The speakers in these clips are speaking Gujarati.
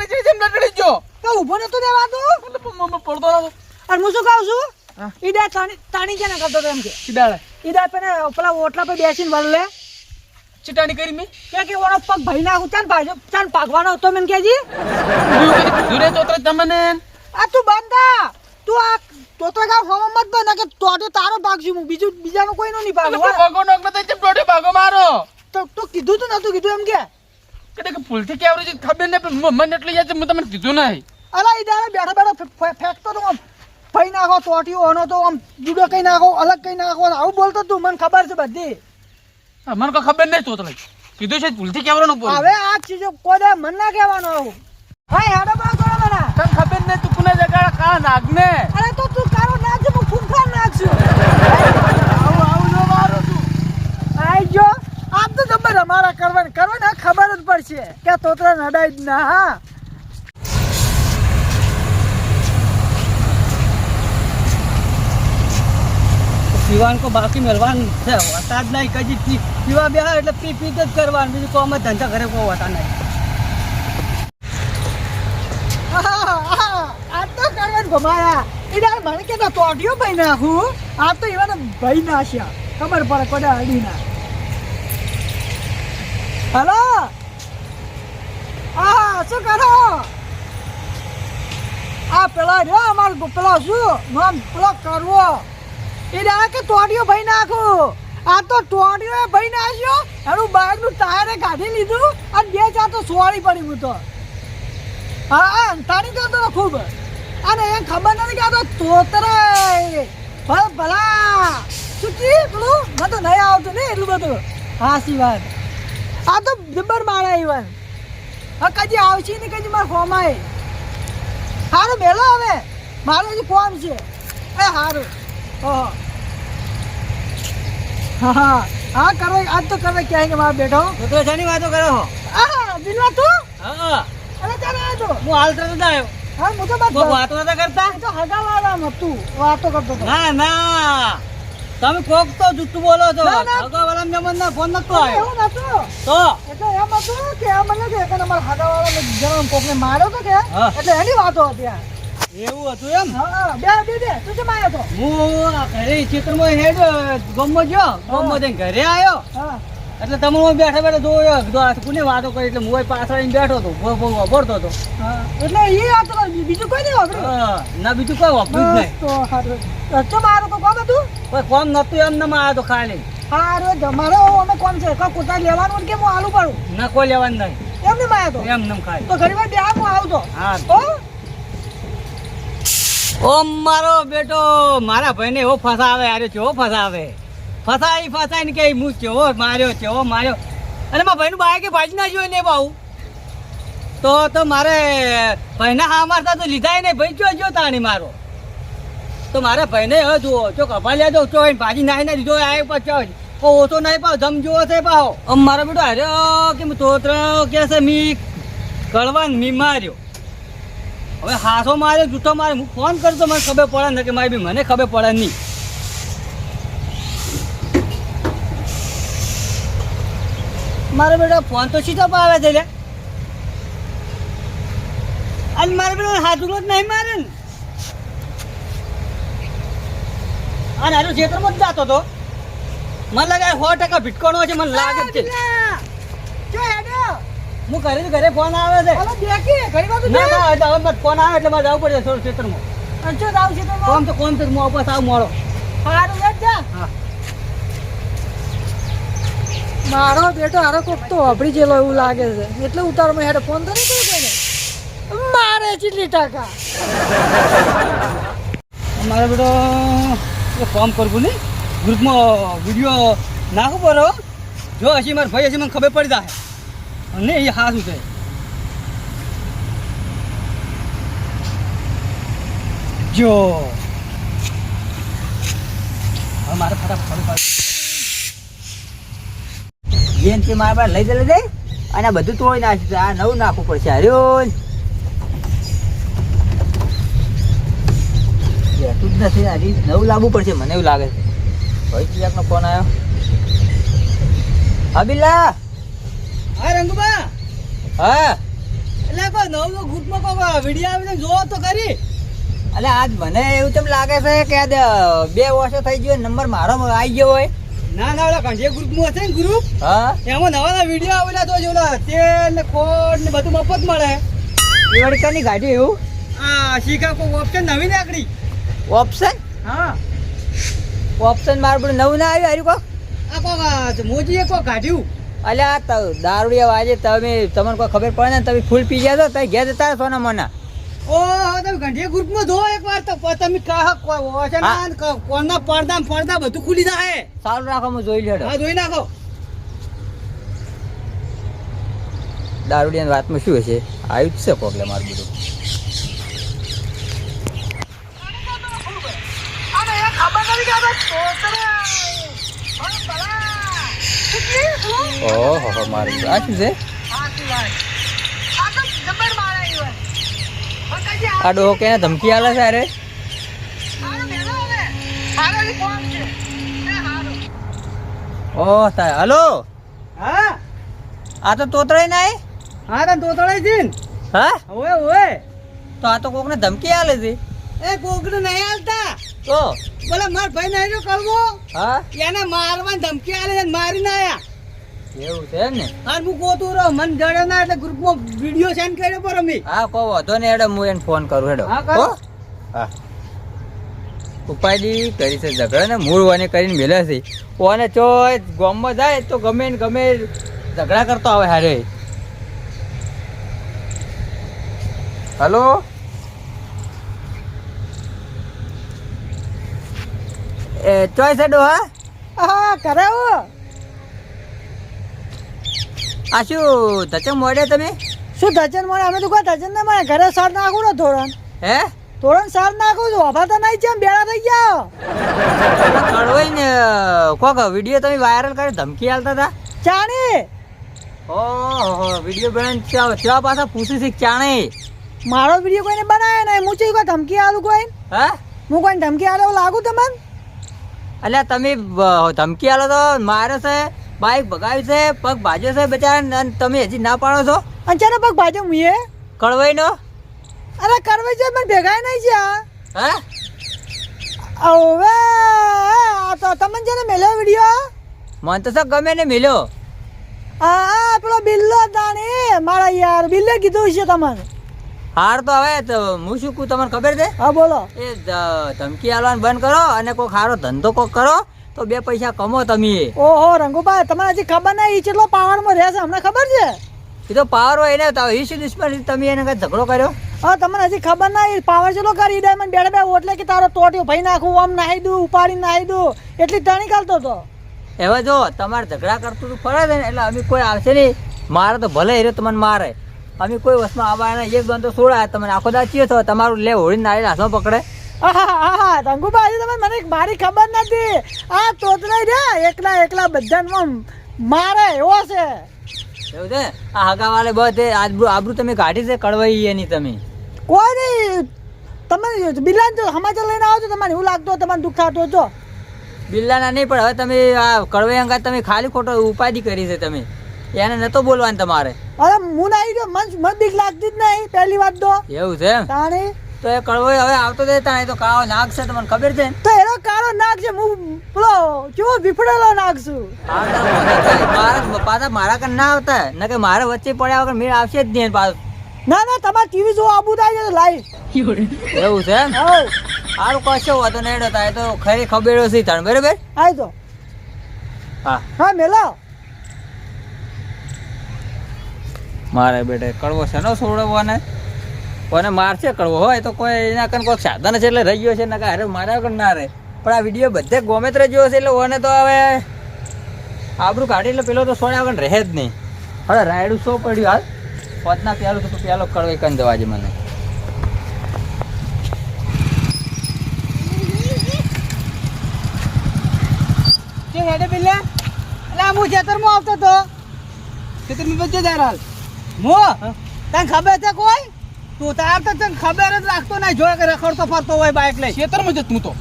વેચી જેમ લટડી ગયો તો ઊભો નતો દેવાતો એટલે પ- મ- મ- પડતો નતો અને હું શું કહું છું? હા. ઈડા તાણી તાણી કેને કરતો તો એમ કે. કીડાળે ઈડા પેને પેલા ઓટલા પર બેસીને વળલે ચીટાણી કરી મેં. કે કે ઓનો પગ ભાઈ નાખું ચાન ભાજો ચાન પાકવાનો હતો મેં કેજી ધીરે તો તમને આ તું બંધા તું આ તોતો ગાવ હોમ મત બના કે તોડે તારો ભાગ છું હું. બીજું બીજાનો કોઈનો નહીં ભાગ એટલે નોક નતો જેમ ભાગો મારો? તો તો કીધું તું નતું કીધું એમ કે. કે કે ભૂલથી કેવરી છે? ખબર નહીં પણ મ- મને એટલું યાદ છે હું તમને કીધું નહીં. અલા ઈ દાડે બેઠો બેઠા ફેંકતો તો આમ. ફઈ નાખો તોટ્યું ઓનો તો આમ જુદો કઈ નાખો અલગ કઈ નાખો આવું બોલતો તું મને ખબર છે બધી. મને કોઈ ખબર નહીં તો કીધું છે ભૂલથી કેવરાનું બોલ. હવે આ ચીજો કોઈ દે મન ના કહેવાનું આવું. હા હેડો બા કરો મને તને ખબર નહીં તું કુને જગાડા કા નાગને? અરે તો તું કારો નાખજે હું ખૂંખાર નાખશું આવું આવું જો મારો તું. આઈ જો આમ તો જબર અમારા કરવાની કરવાની ખબર જ પડશે. કે તોતરા નડાઈ જ ના હા. પીવાનું કો બાકી મેળવાનું છે હોતા જ નહીં કદી. પી પીવા બે એટલે પી પી જ કરવાનું બીજું કોમ જ ધંધા ઘરે કોઈ હોતા નહીં. આ તો કરવાનું ભમાયા. એ ડાળ મને કે તો તોડ્યો ભાઈ નાખું. આ તો એવાને ભાઈ નાખ્યા. ખબર પડે કોડા અડી ના. હલો? હા શું કરો? આ પેલા રે અમાર પેલો શું? નામ પેલો કરવો. એટલે આ કે તોડ્યો ભાઈ નાખું? આ તો તોડ્યો એ ભાઈ નાખ્યો. એનું બાઇકનું ટાયરે કાઢી લીધું અને બે ચાર તો સોળી પડી હું તો. હા હા, અંતાણી કરતો તો ખૂબ. અને એમ ખબર નથી કે આ તો તોતરે. ભલ. શું કી પેલું? મને તો નહીં આવતું ને એટલું બધું. હા સી વાત. આ તો જબર મારા ઈવન. હા કદી આવશે ને કદી મારા ફોમાં સારું બેલો હવે. મારો હજી ફોર્મ છે. એ સારું ઓહો. હા હા. હા કરો આજ તો કરે ક્યાંય કે મારા બેઠો. તો જાની વાતો કરો હો હા બિલવા તું? હા. અરે તારે આવ્યો તો. હું હાલ તો જ આવ્યો. હા હું તો વાતો નતા કરતા? તો હગાવાળામાં તું. વાતો કરતો ના ના. તમે કોક તો જૂઠું બોલો છો. ના, ના. અગાવાળા જમન ફોન નતો આવ્યો. એવું નતું. તો? એટલે એમ હતું કે આ મને કે એકને અમારા હગાવાળાને જન્મ કોકને માર્યો તો કે. એટલે એની વાતો હતી આ. એવું હતું એમ? હા બે બે બે. તું કેમ આવ્યો તો? હું ઘરે ચિત્રમાં હેડ ગમો ગયો. ગમો જઈને ઘરે આવ્યો. હા. એટલે તમે હું બેઠા બેઠા જોયો કીધું કોને વાતો કરી? એટલે હું પાછળ બેઠો હતો વાપરતો હતો. એટલે એ વાત બીજું કોઈ નહીં વાપર્યું? ના બીજું કોઈ વાપર્યું જ નહીં. તો મારું તો કોમ હતું? કોઈ કોમ નતું એમ ના આવ્યો તો ખાલી. હારું તમારે અમે કોમ છે? કોઈ કુતરા લેવાનું કે હું આલુ પડું? ના કોઈ લેવાનું નહીં. એમ ને માયા તો? એમ નમ ખાલી. તો ઘણી વાર બે હું આવતો હા? તો ઓમ મારો બેટો મારા ભાઈને એવો ફસાવે આરે એવો ફસાવે. ફસાઈ ફસાઈને કે હું કેવો માર્યો કેવો માર્યો. અને મારા ભાઈનું બાઈકે ભાજી ના જોઈ ને બાઉ. તો તો મારે ભાઈના હા મારતા તો લીધા નહીં. ભાઈ જો જો તાણી મારો. તો મારા ભાઈને હવે જુઓ, જો કપા લે દો ભાજી નાય ના દીધો આ પાછો ઓછો નહીં પાવ જમ જુઓ છે પાવ આમ મારો બેટો અરે કે તોત્ર કે છે મી કળવાન મી માર્યો. હવે હાથો માર્યો, જૂઠો માર્યો. હું ફોન કરતો, મને ખબર પડે ને કે મારી બી મને ખબર પડે નહીં. મારે બેટા ફોન તો સીધો આવે છે લે. અને મારો બેટા હાથું જ નહીં મારે ને. અને આનો ખેતરમાં જ જાતો તો મને લાગે સો ટકા ભીટકોણો છે મને લાગે જ છે. હું ઘરે ઘરે ફોન આવે છે. ના ના હવે ફોન આવે એટલે મારે જવું પડશે થોડું ખેતરમાં. કોમ તો કોમ તો હું વાપસ આવું મળો. હારું હેડ જા હા મારો બેટો હારો કોક તો વાપરી જેલો એવું લાગે છે. એટલે ઉતારમાં હેડ ફોન તો નહીં કોઈને? મારે ચીટલી ટકા. મારે બેટો ફોર્મ કરવું ને ગ્રુપમાં વીડિયો નાખવું પડે. જો હજી મારા ભાઈ હજી મને ખબર પડી જાય. અને એ હાથ છે. જો. મારે ફટાફટ ખબર પડી. તે મારા પાસે લઈ દે દે અને બધું તોડી નાખ્યું આ નવું નાખવું પડશે. હર્યું બેઠું જ નથી. હજી નવું લાવવું પડશે. મને એવું લાગે છે. ભાઈ ચિરાગનો ફોન આવ્યો. હા બિલ્લા હા રંગુબા. હા. એટલે કોઈ નવો ગ્રુપમાં કોઈ વીડિયો આવીને જોવો તો કરી એટલે આજ મને એવું તેમ લાગે છે કે બે વર્ષો થઈ ગયો નંબર મારો આવી ગયો હોય. ના ના ઓલા કાંજે ગ્રુપમાં હશે ને ગ્રુપ હા? એમાં નવા નવા વીડિયો આવેલા તો જો તેલ ને ખોટ ને બધું મફત મળે. એ વડકાની ગાડી એવું? હા શીખા કોઈ ઓપ્શન નવી નીકળી? ઓપ્શન હા. ઓપ્શન મારું બધું નવું ના આવ્યું હરી કોક? આ કોક મોજીએ કોક કાઢ્યું. અલ્યા દારૂડિયા વાજે તમે તમને કોઈ ખબર પડે ને તમે ફૂલ પી ગયા તો તમે ઘેર જતા સોના મોના. ઓહો તમે ઘંટિયા ગ્રુપમાં ધો એક વાર તો તમે કહો ઓછા ને કો- પડદા પડદા બધું ખુલી જાય સારું રાખો હું જોઈ લેડો. હા જોઈ નાખો. દારૂડિયાની વાતમાં શું હશે? આવ્યું જ છે પ્રોબ્લેમ મારું બધું? ઓહો મારું. આ શું છે. આ ડોહો કે ધમકી આલે છે અરે. ઓહ તા હલો? હા? આ તો તોતરાઈ નાય? હા તને તોતળાઈ છે હા? ઓએ ઓએ તો આ તો કોકને ધમકી આલે છે? એ કોકને નહીં આલતા. તો? બોલે માર ભાઈ નહીં કરવો. હા? એને મારવાની ધમકી આલે છે ને મારી ના આયા. એવું છે ને? હાર હું ગોતું રહો મન જડે ના એટલે ગ્રુપમાં વીડિયો સેન્ડ કર્યો પર અમે. હા કહો વાંધો ને હેડો હું એને ફોન કરું હેડો. હા, કરો. હા? ઉપાડી કરી છે ઝઘડા ને મૂળ વાને કરીને મેલે છે. ઓને ચોય ગામમાં જાય તો ગમે ને ગમે ઝઘડા કરતો આવે હારે. હલો? એ ચોય છે ડોહા? હા કરે હો. આ શું ધજન મોડે તમે? શું ધજન મળે અમે તો કોઈ ધજન ના મળે ઘરે સાર નાખું ને ધોરણ. હે? ધોરણ સાર નાખું છું. અભા તો નહીં છે બેડા થઈ ગયા. કડવાઈ ને કોક વીડિયો તમે વાયરલ કરી ધમકી આલતા હતા? ચાણે. ઓહો વીડિયો બેન ચા પાછા પૂછી શીખ ચાણે. મારો વીડિયો કોઈને બનાવે નહીં. હું કોઈ ધમકી આલું કોઈ? હે? હું કોઈ ધમકી આલે લાગુ તમને? અલ્યા તમે ધમકી આલો તો મારે છે બાઈક ભગાવી છે પગ ભાજ્યો છે બચારા તમે હજી ના પાડો છો? અને ચાલો પગ ભાજે મુએ કડવાઈ નો અરે કરવે છે પણ ભેગા નહીં છે હા? હવે આ તો તમને જેને મેલ્યો વીડિયો? મને તો શું ગમે ને મેલ્યો. આ આપણો પેલો બિલ્લો દાણી. મારા યાર બિલ્લે કીધું છે તમને હાર તો હવે તો હું શું કહું તમને ખબર છે? હા બોલો. એ ધમકી આલવાનું બંધ કરો અને કોઈ સારો ધંધો કોક કરો તો બે પૈસા કમો તમે. ઓહો રંગુભાઈ તમારે હજી ખબર નહીં ઈ કેટલો પાવરમાં રહે છે અમને ખબર છે? એ તો પાવર હોય ને તો ઈસુ દુશ્મન તમે એને કઈ ઝઘડો કર્યો? હા તમને હજી ખબર નહીં પાવર ચેલો કરી દે મને બેડે બે ઓટલે કે તારો તોટ્યો ભાઈ નાખું આમ નાહી દઉં ઉપાડી નાહી દઉં એટલી તણી કરતો હતો. એવા જો તમારે ઝઘડા કરતું હતું ફરે ને એટલે અમે કોઈ આવશે નહીં. મારે તો ભલે હેરો તમને મારે. અમે કોઈ વસ્તુમાં આવવાના એક દોન છોડાય તમને આખો દા ચીયો થયો તમારું લે હોળી નાળી હાથમાં પકડે. આહા રંગુભાઈ હજી તમે મને મારી ખબર નથી. આ તોતરાઈ રહ્યા એકલા એકલા બધાને મારે એવો છે. એવું છે? આ હગા વાલે બધે આબરૂ આબરૂ તમે કાઢી છે કડવાઈ એની તમે. કોઈ નહીં તમે બિલાન જો સમાચાર લઈને આવો છો તમારે એવું લાગતો તમારે દુઃખ થતો છો બિલ્લાના નહીં પણ હવે તમે આ કડવાઈ અંગા તમે ખાલી ખોટો ઉપાધિ કરી છે તમે. એને નતો બોલવાનું તમારે. અરે હું નાઈ ગયો મન મન બીક લાગતી જ નહીં પહેલી વાત તો. એવું છે તાણી તો એ કડવો હવે આવતો દે તાણે તો કાળો નાગ છે તમને ખબર છે. તો એનો કાળો નાક છે હું પેલો કેવો બિફડેલો નાગ છું? મારા પાછા મારા કન ના આવતા. ન કે મારે વચ્ચે પડ્યા વગર મેળ આવશે જ નહીં પાછું. ના ના તમારે ટીવી જોવા આબુ થાય છે લાઈવ એવું છે સારું કશો વાંધો નહીં તારે તો ખરી ખબર છે તાણ બરાબર? આવી તો હા. હા મેલો. મારે બેટે કડવો છે નો છોડવાને કોને મારશે કરવો હોય તો કોઈ એના કન કોઈ સાધન છે એટલે રહી ગયો છે ને અરે મારા કન ના રહે. પણ આ વીડિયો બધે ગમે ત્યારે જોયો છે એટલે ઓને તો હવે આબરું કાઢી એટલે પેલો તો સોળ્યા વગર રહે જ નહીં. હવે રાયડું શું પડ્યું હાલ. પોતના પહેલું તો પ્યાલો કડવે કન જવાજે મને. કે હેડે પેલે? એટલે હું ખેતરમાં આવતો તો. ખેતરમાં વચ્ચે જાય હાલ. મો તને ખબર છે કોઈ? તું તાર તો તને ખબર જ રાખતો ના જો કે રખડતો ફરતો હોય બાઇક લઈ. ખેતરમાં જત હું તો.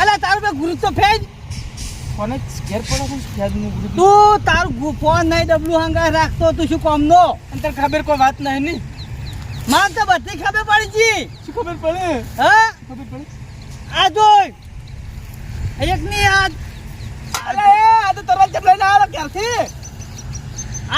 અલા તારું બે ગુરુ તો ફેજ? કોને ઘેર પડે છે નું ગુરુ તું તારું ફોન નહીં ડબલું હંગા રાખતો તું શું કામ નો અંતર ખબર કોઈ વાત નહીં ની? માર તો બધી ખબર પડી જી. શું ખબર પડે? હા? ખબર પડે? આ જોઈ. એક ની આ અરે આ તો તરત જ લઈને આવ્યો ક્યારથી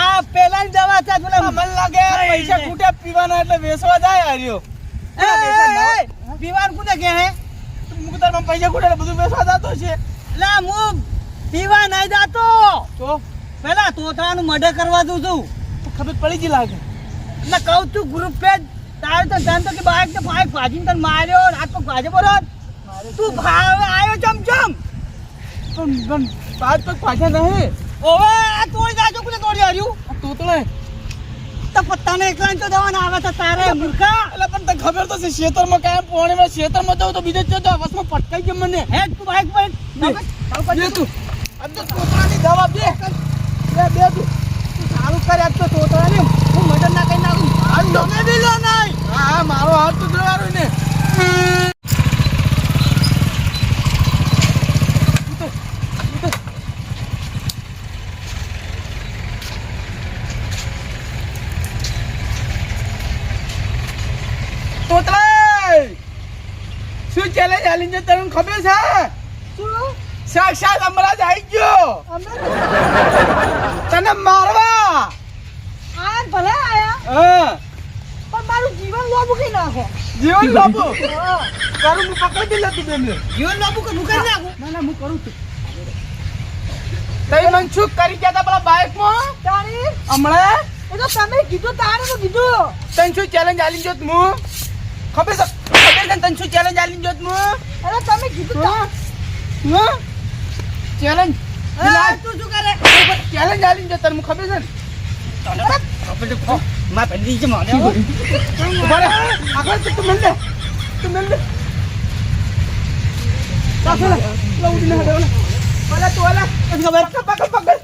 આ પેલાની દવા છે પેલા મન લાગે પૈસા ખૂટ્યા પીવાના એટલે વેસવા જાય આર્યો પીવાનું કોને કહે હે? તું તાર મને પૈસા એટલે બધું વેસવા જતો છે. લા હું પીવા નહીં જાતો. તો? પેલા તોતાનું મર્ડર કરવા દઉં છું. ખબર પડી જ લાગે. એટલે કહું છું ગ્રુપ પે તારે તો જાણતો કે બાઈક તો બાઈક ભાજીને તને માર્યો રાત હાથ પગ ભાજે બોલો. તું ભાવે આવ્યો ચમચમ. પણ પણ પાંચ પગ પાછા નહીં. ઓવે આ તોડી જાજો કોને તોડી હાર્યું આ તોતળે તો પત્તાને એકલા તો દવા આવે તો તારે મૂર્ખા. એટલે પણ તને ખબર તો છે ખેતરમાં કાયમ પોણીમાં ખેતરમાં જાવ તો બીજે જ જતો બસમાં પટકાઈ ગયો મને. હે તું બાઈક પર બે. તું. આ તો. તોતળાની દવા બે બે બે તું સારું કરે આજ તો તોતરાને હું મદદ ના કરી નાખું આ તમે બી લો નહીં હા હા મારો હાથ તો જોવાનું ને તોતળાઈ! શું ચેલેન્જ આલી છે તને ખબર છે? શું? સાક્ષાત અમરાજ આવી ગયો. તને મારવા. આયા ભલે આયા. હા. પણ મારું જીવન લો કઈ નાખો. જીવન હા. તારું હું પકડી લેતું બેન જીવન બાબુ કે મુકાઈ નાખું? ના ના હું કરું છું. તઈ મન શું કરી ગયા તા પેલા બાઇકમાં? તારી? હમણાં? એ તો તમે કીધું તારે તો કીધું. તને શું ચેલેન્જ આલી જોત હું? ખબર છે? ખબર છે ને તને શું ચેલેન્જ આલી જોત હું? અરે તમે કીધું તા- હું? ચેલેન્જ? તું શું કરે? ચેલેન્જ આલી જોત તને ખબર છે ને? માર પેલી જે ઊભા રહે. આગળ તું તું મિલ તું મિલ દે. પાછળ લે. લે, ઉડી ને હડે, ઓલા. ઓલા ઓલા. પકડ, પકડ, પકડ.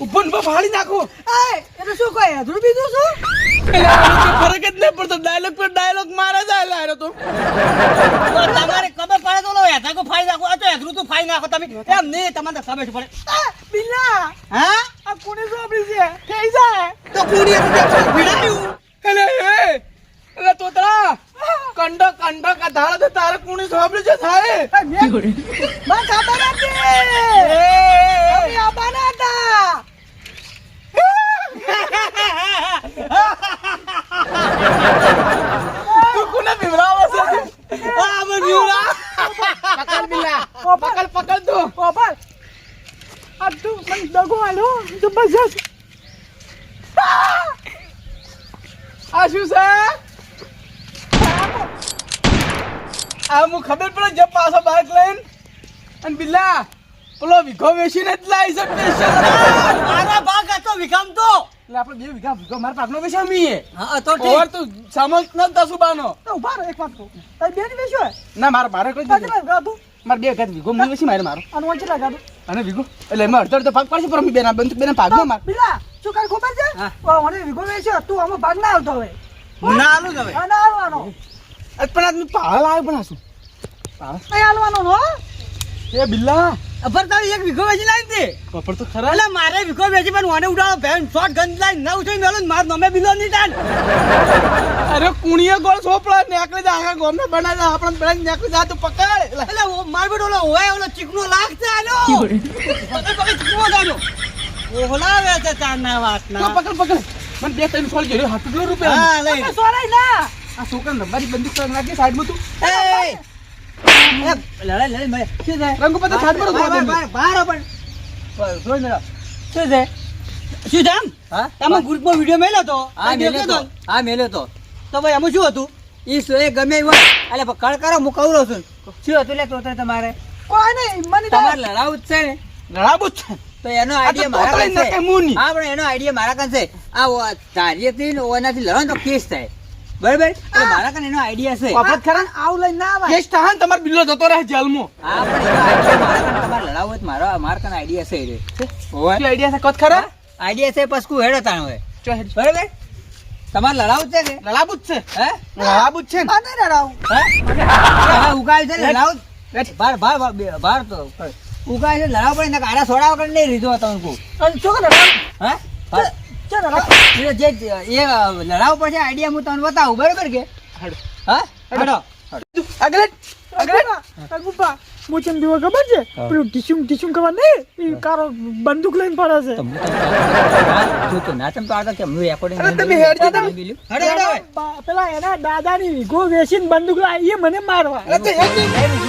ઊભો ને ફાડી નાખું. એય, એ તો શું કહે બીજું શું? એટલે ફરક જ નહીં પડતો ડાયલોગ પર ડાયલોગ મારે જાય આવેલા તું તમારે ખબર પડે તો લો હેઠા ફાઈ નાખો આ તો હેઠું તો ફાઈ નાખો તમે એમ નહીં તમારે ખબર પડે બિલ્લા હા આ કોને સોંપડી છે? થઈ જાય તો તો ભીડાયું એટલે એ એટલે તોતરા કંડક આ કધાડો તો તારે કુણી સોંપડી છે થાય આ મેં- મને ખબર હતી અમે આવવાના હતા તું કોને બિવરાવે છે આ મને ભીડા પકડ બિલા પોપટ. પકડ પકડ તું પોપટ આ તું મને દગો આલ્યો જબરજસ્ત આ શું છે? આ હું ખબર પડે જબ પાછો બાઇક લઈને? અને બિલ્લા પેલો વિઘો વેચીને જ લાવી છે. મારા ભાગ હતો વિકામ તો. એટલે આપણે બે વિઘા વિઘો મારા પાકનો વેચ્યો અમીએ હા તો ઓવર તું સમજ ન દસુબાનો તો ઊભા રહે એક વાત કહું. તારી બે વેચ્યો ના મારે મારે કોઈ ગાતું મારે બે ઘર વિઘો હું વેચી મારે મારો. અને વચ્ચે લાગાતું અને વિગો? એટલે એમાં અડધો અડધો ભાગ પડશે પણ અમે બેના બંધ બેના ભાગમાં માર બિલ્લા શું કઈ ખબર છે? મને વિગો વેચ્યો તું આમાં ભાગ ના આવતો હવે. ના આલું આ ના આલવાનો. પણ આદમી પાળ લાવે પણ આ પાળ પાળા નહીં આલવાનો નો એ બિલ્લા. અફર તારી એક વિઘો વેચી લાવી દે અપર તો ખરા. એટલે મારે વિઘો વેચી પણ મને ઉડાડો. ભેન શોટ ગન લાઈન ના ઉઠી મેલો માર નમે બિલો ની ટાન અરે કુણીએ ગોળ સોપડા નીકળી જા આખા ગોમને બનાવી આપણે પેલા નીકળી જા તો પકડ. એટલે ઓ માર બેડો ઓલો હોય ઓલો ચીકનો લાખ છે આનો. પકડ પકડ ચીકનો જાનો ઓહલા વે છે તારના વાત ના પકડ પકડ. મને બે ત્રણ સોળ ગયો હાથ રૂપિયા? હા લઈ સોરાઈ ના આ છોકરા નંબર બંદૂક નાખી સાઈડમાં તું. એ લડાઈ લડાઈ શું છે રંગ તો હા હતું હતું તમારે કોઈ નહીં મને તમારે લડાવું છે. ને લડાવું જ છે તો એનો આઈડિયા મારા કાન હા, પણ એનો આઈડિયા મારા કાન છે. આ તારી ધાર્યથી ને ઓનાથી લડો તો કેસ થાય. બરાબર? એટલે મારા કાન એનો આઈડિયા છે. ખરા? આવું ના આવે કેસ થાય ને બિલ્લો જતો રહે જેલમાં. હા પણ એનો આઈડિયા મારા કાન તમારે લડાવું હોય મારો મારા કાન આઈડિયા છે રે. હોવે. શું આઈડિયા છે? કત ખરા? આઈડિયા છે પસકું હેડો તાણ હોય ચો હેડ. બરાબર? તમારે લડાવું જ છે કે? લડાબુ જ છે. હે? લડાબુ જ છે ને. રડાવું હે? હા ઉગાડ છે લડાવ લડાવું. બાર બાર બાર તો. ઉગાય છે લડાવ પડે ને આરા સોડા વગર નહીં રીધો હતો હું અને શું કરે હા? ચાલ જે એ લડાવ પડશે આઈડિયા હું તમને બતાવું બરાબર કે? હા? હેડો. આગળ આગળ ગુપ્પા હું દીવો ખબર છે? પેલું ટીચુમ ટીચુમ ખબર નહીં? કારો બંદૂક લઈને પડે છે. તો તો કે હું તમે. હેડો હેડો પેલા એના દાદાની વિગો વેચીને બંદૂક લાવી એ મને મારવા. અરે તો હેડ નહીં.